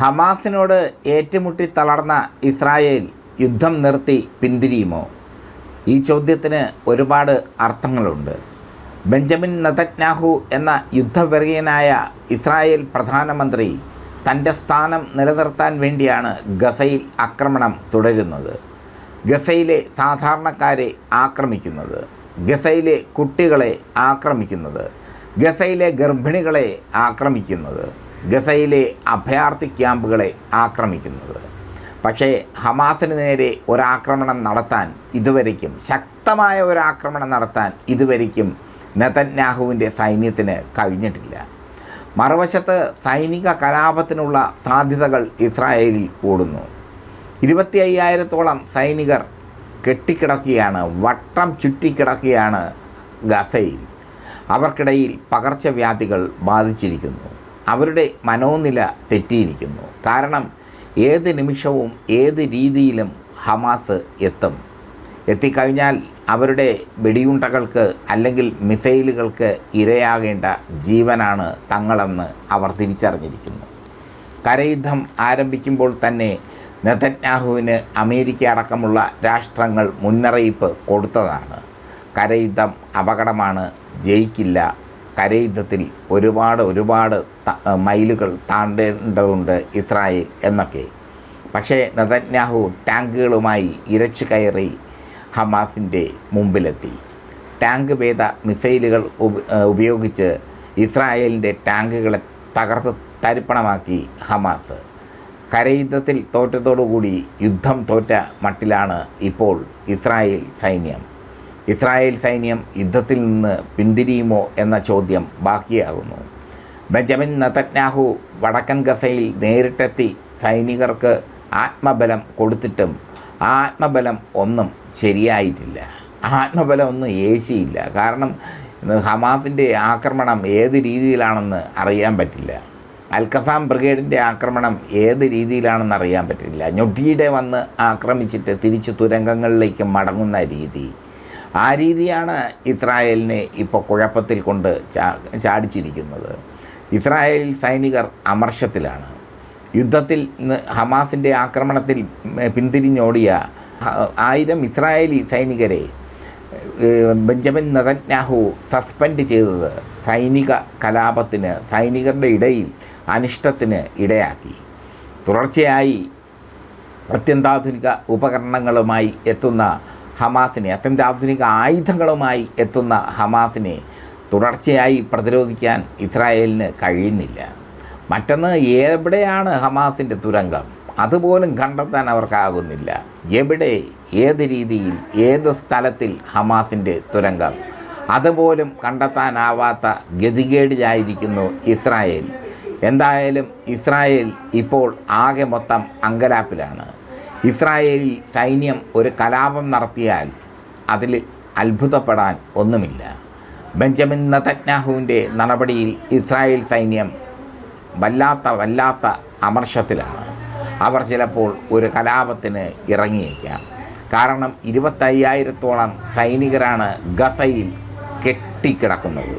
ഹമാസിനോട് ഏറ്റുമുട്ടി തളർന്ന ഇസ്രായേൽ യുദ്ധം നിർത്തി പിന്തിരിയുമോ? ഈ ചോദ്യത്തിന് ഒരുപാട് അർത്ഥങ്ങളുണ്ട്. ബെഞ്ചമിൻ നതജ്ഞാഹു എന്ന യുദ്ധവെറിയനായ ഇസ്രായേൽ പ്രധാനമന്ത്രി തന്റെ സ്ഥാനം നിലനിർത്താൻ വേണ്ടിയാണ് ഗസയിൽ ആക്രമണം തുടരുന്നത്. ഗസയിലെ സാധാരണക്കാരെ ആക്രമിക്കുന്നത് ഗസയിലെ കുട്ടികളെ ആക്രമിക്കുന്നത് ഗസയിലെ ഗർഭിണികളെ ആക്രമിക്കുന്നത്. ഗസയിലെ അഭയാർത്ഥി ക്യാമ്പുകളെ ആക്രമിക്കുന്നത്. പക്ഷേ ഹമാസിന് നേരെ ഒരാക്രമണം നടത്താൻ ഇതുവരയ്ക്കും ശക്തമായ ഒരാക്രമണം നടത്താൻ ഇതുവരയ്ക്കും നെതന്യാഹുവിന്റെ സൈന്യത്തിന് കഴിഞ്ഞിട്ടില്ല. മറുവശത്ത് സൈനിക കലാപത്തിനുള്ള സാധ്യതകൾ ഇസ്രായേലിൽ കൂടുന്നു. ഇരുപത്തി അയ്യായിരത്തോളം സൈനികർ കെട്ടിക്കിടക്കുകയാണ് വട്ടം ചുറ്റിക്കിടക്കുകയാണ് ഗസയിൽ. അവർക്കിടയിൽ പകർച്ചവ്യാധികൾ ബാധിച്ചിരിക്കുന്നു. അവരുടെ മനോനില തെറ്റിയിരിക്കുന്നു. കാരണം ഏത് നിമിഷവും ഏത് രീതിയിലും ഹമാസ് എത്തും. എത്തിക്കഴിഞ്ഞാൽ അവരുടെ വെടിയുണ്ടകൾക്ക് അല്ലെങ്കിൽ മിസൈലുകൾക്ക് ഇരയാകേണ്ട ജീവനാണ് തങ്ങളെന്ന് അവർ തിരിച്ചറിഞ്ഞിരിക്കുന്നു. കരയുദ്ധം ആരംഭിക്കുമ്പോൾ തന്നെ നെതന്യാഹുവിന് അമേരിക്ക അടക്കമുള്ള രാഷ്ട്രങ്ങൾ മുന്നറിയിപ്പ് കൊടുത്തതാണ്. കരയുദ്ധം അപകടമാണ് ജയിക്കില്ല കരയുദ്ധത്തിൽ ഒരുപാട് ഒരുപാട് മൈലുകൾ താണ്ടേണ്ടതുണ്ട് ഇസ്രായേൽ എന്നൊക്കെ. പക്ഷേ നതന്യാഹു ടാങ്കുകളുമായി ഇരച്ചു കയറി ഹമാസിന്റെ മുമ്പിലെത്തി. ടാങ്ക് ഭേദ മിസൈലുകൾ ഉപയോഗിച്ച് ഇസ്രായേലിന്റെ ടാങ്കുകളെ തകർത്ത് തരിപ്പണമാക്കി ഹമാസ്. കരയുദ്ധത്തിൽ തോറ്റതോടുകൂടി യുദ്ധം തോറ്റ മട്ടിലാണ് ഇപ്പോൾ ഇസ്രായേൽ സൈന്യം. ഇസ്രായേൽ സൈന്യം യുദ്ധത്തിൽ നിന്ന് പിന്തിരിയുമോ എന്ന ചോദ്യം ബാക്കിയാകുന്നു. ബെഞ്ചമിൻ നതജ്ഞാഹു വടക്കൻ ഗസയിൽ നേരിട്ടെത്തി സൈനികർക്ക് ആത്മബലം കൊടുത്തിട്ടും ആത്മബലം ഒന്നും ശരിയായിട്ടില്ല. ആത്മബലം ഒന്നും ഏശിയില്ല. കാരണം ഹമാസിന്റെ ആക്രമണം ഏത് രീതിയിലാണെന്ന് അറിയാൻ പറ്റില്ല. അൽക്കസാം ബ്രിഗേഡിന്റെ ആക്രമണം ഏത് രീതിയിലാണെന്ന് അറിയാൻ പറ്റില്ല. ഞൊട്ടിയുടെ വന്ന് ആക്രമിച്ചിട്ട് തിരിച്ച് തുരങ്കങ്ങളിലേക്ക് മടങ്ങുന്ന രീതി ആ രീതിയാണ് ഇസ്രായേലിനെ ഇപ്പോൾ കുഴപ്പത്തിൽ കൊണ്ട് ചാ ചാടിച്ചിരിക്കുന്നത്. ഇസ്രായേൽ സൈനികർ അമർഷത്തിലാണ്. യുദ്ധത്തിൽ ഹമാസിന്റെ ആക്രമണത്തിൽ പിന്തിരിഞ്ഞോടിയ ആയിരം ഇസ്രായേലി സൈനികരെ ബെഞ്ചമിൻ നതന്യാഹു സസ്പെൻഡ് ചെയ്തത് സൈനിക കലാപത്തിന് സൈനികരുടെ ഇടയിൽ അനിഷ്ടത്തിന് ഇടയാക്കി. തുടർച്ചയായി അത്യന്താധുനിക ഉപകരണങ്ങളുമായി എത്തുന്ന ഹമാസിനെ അത്യന്താധുനിക ആയുധങ്ങളുമായി എത്തുന്ന ഹമാസിനെ തുടർച്ചയായി പ്രതിരോധിക്കാൻ ഇസ്രായേലിന് കഴിയുന്നില്ല. മറ്റൊന്ന് എവിടെയാണ് ഹമാസിന്റെ തുരങ്കം? അതുപോലും കണ്ടെത്താൻ അവർക്കാകുന്നില്ല. എവിടെ ഏത് രീതിയിൽ ഏത് സ്ഥലത്തിൽ ഹമാസിന്റെ തുരങ്കം? അതുപോലും കണ്ടെത്താനാവാത്ത ഗതികേടിലായിരിക്കുന്നു ഇസ്രായേൽ. എന്തായാലും ഇസ്രായേൽ ഇപ്പോൾ ആകെ മൊത്തം അങ്കലാപ്പിലാണ്. ഇസ്രായേലിൽ സൈന്യം ഒരു കലാപം നടത്തിയാൽ അതിൽ അത്ഭുതപ്പെടാൻ ഒന്നുമില്ല. ബെഞ്ചമിൻ നതജ്ഞാഹുവിന്റെ നടപടിയിൽ ഇസ്രായേൽ സൈന്യം വല്ലാത്ത വല്ലാത്ത അമർഷത്തിലാണ്. അവർ ചിലപ്പോൾ ഒരു കലാപത്തിന് ഇറങ്ങിയേക്കാം. കാരണം ഇരുപത്തയ്യായിരത്തോളം സൈനികരാണ് ഗസയിൽ കെട്ടിക്കിടക്കുന്നത്.